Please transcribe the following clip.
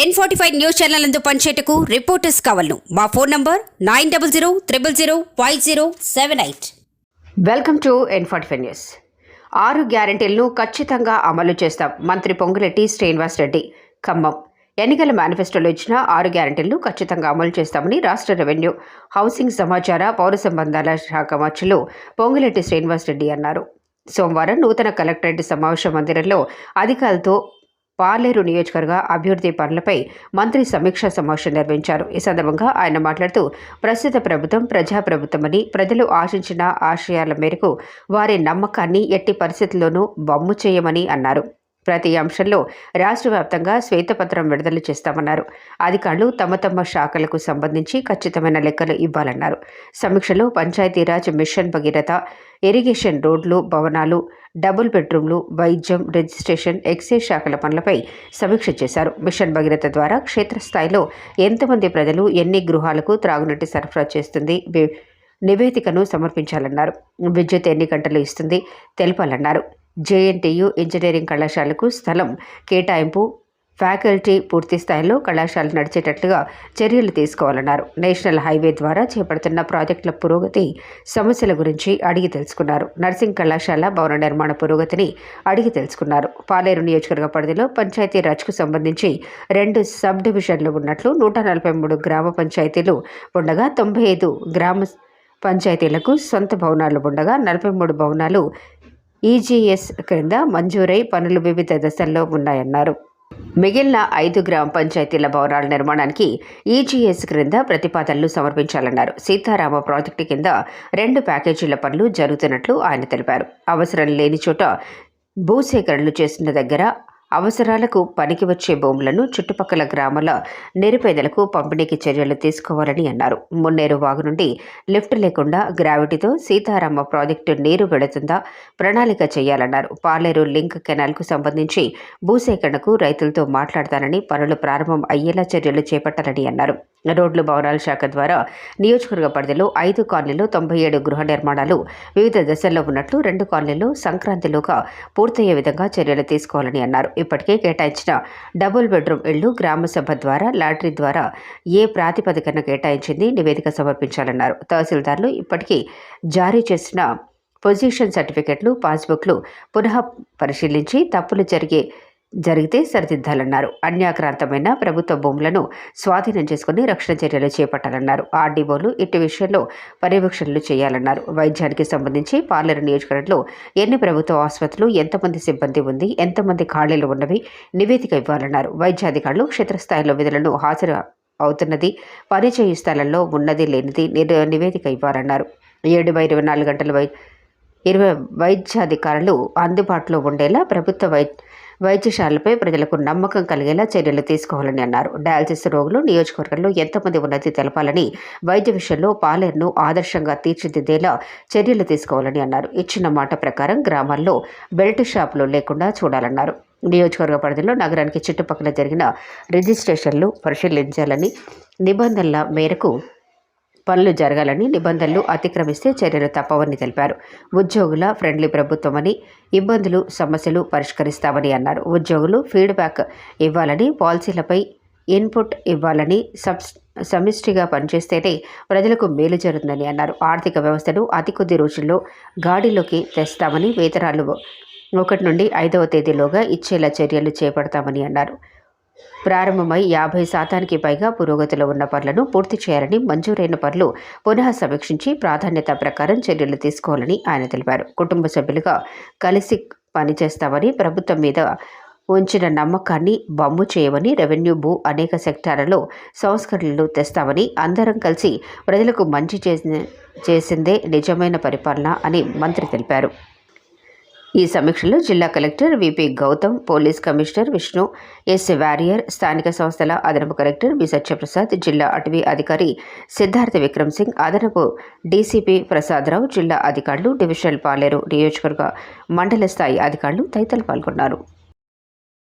N forty five news channel అందు పనిచేయటకు reporters కావాలను. మా phone number nine double zero triple zero five zero seven eight welcome to N forty five news ఆరు గ్యారంటీలను ఖచ్చితంగా అమలు చేస్తాం. మంత్రి పొంగులెట్టి శ్రీనివాస్ రెడ్డి ఖమ్మం. ఎన్నికల మేనిఫెస్టోలో ఇచ్చిన ఆరు గ్యారంటీలను ఖచ్చితంగా అమలు చేస్తామని రాష్ట్ర రెవెన్యూ హౌసింగ్ సమాచార పౌర సంబంధాల శాఖ మంత్రులు పొంగులెట్టి శ్రీనివాస్ రెడ్డి అన్నారు. సోమవారం నూతన కలెక్టరేట్ సమావేశ మందిరంలో అధికారులతో పాలేరు నియోజకవర్గ అభివృద్ధి పనులపై మంత్రి సమీక్షా సమావేశం నిర్వహించారు. ఈ సందర్భంగా ఆయన మాట్లాడుతూ ప్రస్తుత ప్రభుత్వం ప్రజాప్రభుత్వమని ప్రజలు ఆశించిన ఆశయాల మేరకు వారి నమ్మకాన్ని ఎట్టి పరిస్థితుల్లోనూ బొమ్ము చేయమని అన్నారు. ప్రతి అంశంలో రాష్ట్ర వ్యాప్తంగా శ్వేతపత్రం విడుదల చేస్తామన్నారు. అధికారులు తమ తమ శాఖలకు సంబంధించి ఖచ్చితమైన లెక్కలు ఇవ్వాలన్నారు. సమీక్షలో పంచాయతీరాజ్ మిషన్ భగీరథ ఇరిగేషన్ రోడ్లు భవనాలు డబుల్ బెడ్రూమ్లు వైద్యం రిజిస్ట్రేషన్ ఎక్సైజ్ శాఖల పనులపై సమీక్ష చేశారు. మిషన్ భగీరథ ద్వారా క్షేత్రస్థాయిలో ఎంతమంది ప్రజలు ఎన్ని గృహాలకు త్రాగునీటి సరఫరా చేస్తుంది నివేదికను సమర్పించాలన్నారు. విద్యుత్ ఎన్ని గంటలు ఇస్తుంది తెలపాలన్నారు. జేఎన్టీయు ఇంజనీరింగ్ కళాశాలకు స్థలం కేటాయింపు ఫ్యాకల్టీ పూర్తి స్థాయిలో కళాశాల నడిచేటట్లుగా చర్యలు తీసుకోవాలన్నారు. నేషనల్ హైవే ద్వారా చేపడుతున్న ప్రాజెక్టుల పురోగతి సమస్యల గురించి అడిగి తెలుసుకున్నారు. నర్సింగ్ కళాశాల భవన నిర్మాణ పురోగతిని అడిగి తెలుసుకున్నారు. పాలేరు నియోజకవర్గ పరిధిలో పంచాయతీ రాజ్కు సంబంధించి రెండు సబ్ డివిజన్లు ఉన్నట్లు నూట నలభై మూడు గ్రామ పంచాయతీలు ఉండగా తొంభై ఐదు గ్రామ పంచాయతీలకు సొంత భవనాలు ఉండగా నలభై మూడు భవనాలు ఈజీఎస్ క్రింద మంజూరై పనులు వివిధ దశల్లో ఉన్నాయన్నారు. మిగిలిన ఐదు గ్రామ పంచాయతీల భవనాల నిర్మాణానికి ఈజీఎస్ క్రింద ప్రతిపాదనలు సమర్పించాలన్నారు. సీతారామ ప్రాజెక్టు కింద రెండు ప్యాకేజీల పనులు జరుగుతున్నట్లు ఆయన తెలిపారు. అవసరం లేని చోట భూసేకరణలు చేసిన దగ్గర అవసరాలకు పనికి వచ్చే భూములను చుట్టుపక్కల గ్రామాల నిరుపేదలకు పంపిణీకి చర్యలు తీసుకోవాలని అన్నారు. మున్నేరు వాగు నుండి లిఫ్ట్ లేకుండా గ్రావిటీతో సీతారామ ప్రాజెక్టు నీరు పెడుతుందా ప్రణాళిక చేయాలన్నారు. పాలేరు లింక్ కెనాల్కు సంబంధించి భూసేకరణకు రైతులతో మాట్లాడతానని పనులు ప్రారంభం అయ్యేలా చర్యలు చేపట్టాలని అన్నారు. రోడ్లు భవనాల శాఖ ద్వారా నియోజకవర్గ పరిధిలో ఐదు కాలనీలు తొంభై ఏడు గృహ నిర్మాణాలు వివిధ దశల్లో ఉన్నట్లు రెండు కాలనీలు సంక్రాంతిలోగా పూర్తయ్యే విధంగా చర్యలు తీసుకోవాలని అన్నారు. ఇప్పటికే కేటాయించిన డబుల్ బెడ్రూమ్ ఇళ్ళు గ్రామ సభ ద్వారా లాటరీ ద్వారా ఏ ప్రాతిపదికన కేటాయించింది నివేదిక సమర్పించాలన్నారు. తహసీల్దార్లు ఇప్పటికీ జారీ చేసిన పొజిషన్ సర్టిఫికెట్లు పాస్బుక్లు పునః పరిశీలించి తప్పులు జరిగే జరిగితే సరిదిద్దాలన్నారు. అన్యాక్రాంతమైన ప్రభుత్వ భూములను స్వాధీనం చేసుకుని రక్షణ చర్యలు చేపట్టాలన్నారు. ఆర్డీఓలు ఇటు విషయంలో పర్యవేక్షణలు చేయాలన్నారు. వైద్యానికి సంబంధించి పార్లర్ నియోజకవర్గంలో ఎన్ని ప్రభుత్వ ఆసుపత్రులు ఎంతమంది సిబ్బంది ఉంది ఎంతమంది ఖాళీలు ఉన్నవి నివేదిక ఇవ్వాలన్నారు. వైద్యాధికారులు క్షేత్రస్థాయిలో విధులను హాజరు అవుతున్నది పనిచేయు స్థలంలో ఉన్నది లేనిది నివేదిక ఇవ్వాలన్నారు. ఏడు బై ఇరవై నాలుగు గంటల వై ఇరవై వైద్యాధికారులు అందుబాటులో ఉండేలా ప్రభుత్వ వై వైద్యశాలపై ప్రజలకు నమ్మకం కలిగేలా చర్యలు తీసుకోవాలని అన్నారు. డయాలసిస్ రోగులు నియోజకవర్గంలో ఎంతమంది ఉన్నది తెలపాలని వైద్య విషయంలో పాలేరును ఆదర్శంగా తీర్చిదిద్దేలా చర్యలు తీసుకోవాలని అన్నారు. ఇచ్చిన మాట ప్రకారం గ్రామాల్లో బెల్ట్ షాపులు లేకుండా చూడాలన్నారు. నియోజకవర్గ పరిధిలో నగరానికి చుట్టుపక్కల జరిగిన రిజిస్ట్రేషన్లు పరిశీలించాలని నిబంధనల మేరకు పనులు జరగాలని నిబంధనలు అతిక్రమిస్తే చర్యలు తప్పవని తెలిపారు. ఉద్యోగుల ఫ్రెండ్లీ ప్రభుత్వమని ఇబ్బందులు సమస్యలు పరిష్కరిస్తామని అన్నారు. ఉద్యోగులు ఫీడ్బ్యాక్ ఇవ్వాలని పాలసీలపై ఇన్పుట్ ఇవ్వాలని సబ్స్ సమిష్టిగా పనిచేస్తేనే ప్రజలకు మేలు జరుగుతుందని అన్నారు. ఆర్థిక వ్యవస్థను అతి కొద్ది రోజుల్లో గాడిలోకి తెస్తామని వేతనాలు ఒకటి నుండి ఐదవ తేదీలోగా ఇచ్చేలా చర్యలు చేపడతామని అన్నారు. ప్రారంభమై యాభై శాతానికి పైగా పురోగతిలో ఉన్న పనులను పూర్తి చేయాలని మంజూరైన పనులు పునః సమీక్షించి ప్రాధాన్యత ప్రకారం చర్యలు తీసుకోవాలని ఆయన తెలిపారు. కుటుంబ సభ్యులుగా కలిసి పనిచేస్తామని ప్రభుత్వం మీద ఉంచిన నమ్మకాన్ని బొమ్ము చేయమని రెవెన్యూ భూ అనేక సెక్టార్లలో సంస్కరణలు తెస్తామని అందరం కలిసి ప్రజలకు మంచి చేసిందే నిజమైన పరిపాలన అని మంత్రి తెలిపారు. ఈ సమీక్షలో జిల్లా collector VP Gautam police commissioner Vishnu S Warrier స్థానిక సంస్థల అదనపు కలెక్టర్ బి సత్యప్రసాద్ జిల్లా అటవీ అధికారి సిద్ధార్థ విక్రమ్ సింగ్ అదనపు డీసీపీ ప్రసాదరావు జిల్లా అధికారులు డివిజనల్ పాలేరు నియోజకవర్గ మండల స్థాయి అధికారులు తదితరులు పాల్గొన్నారు.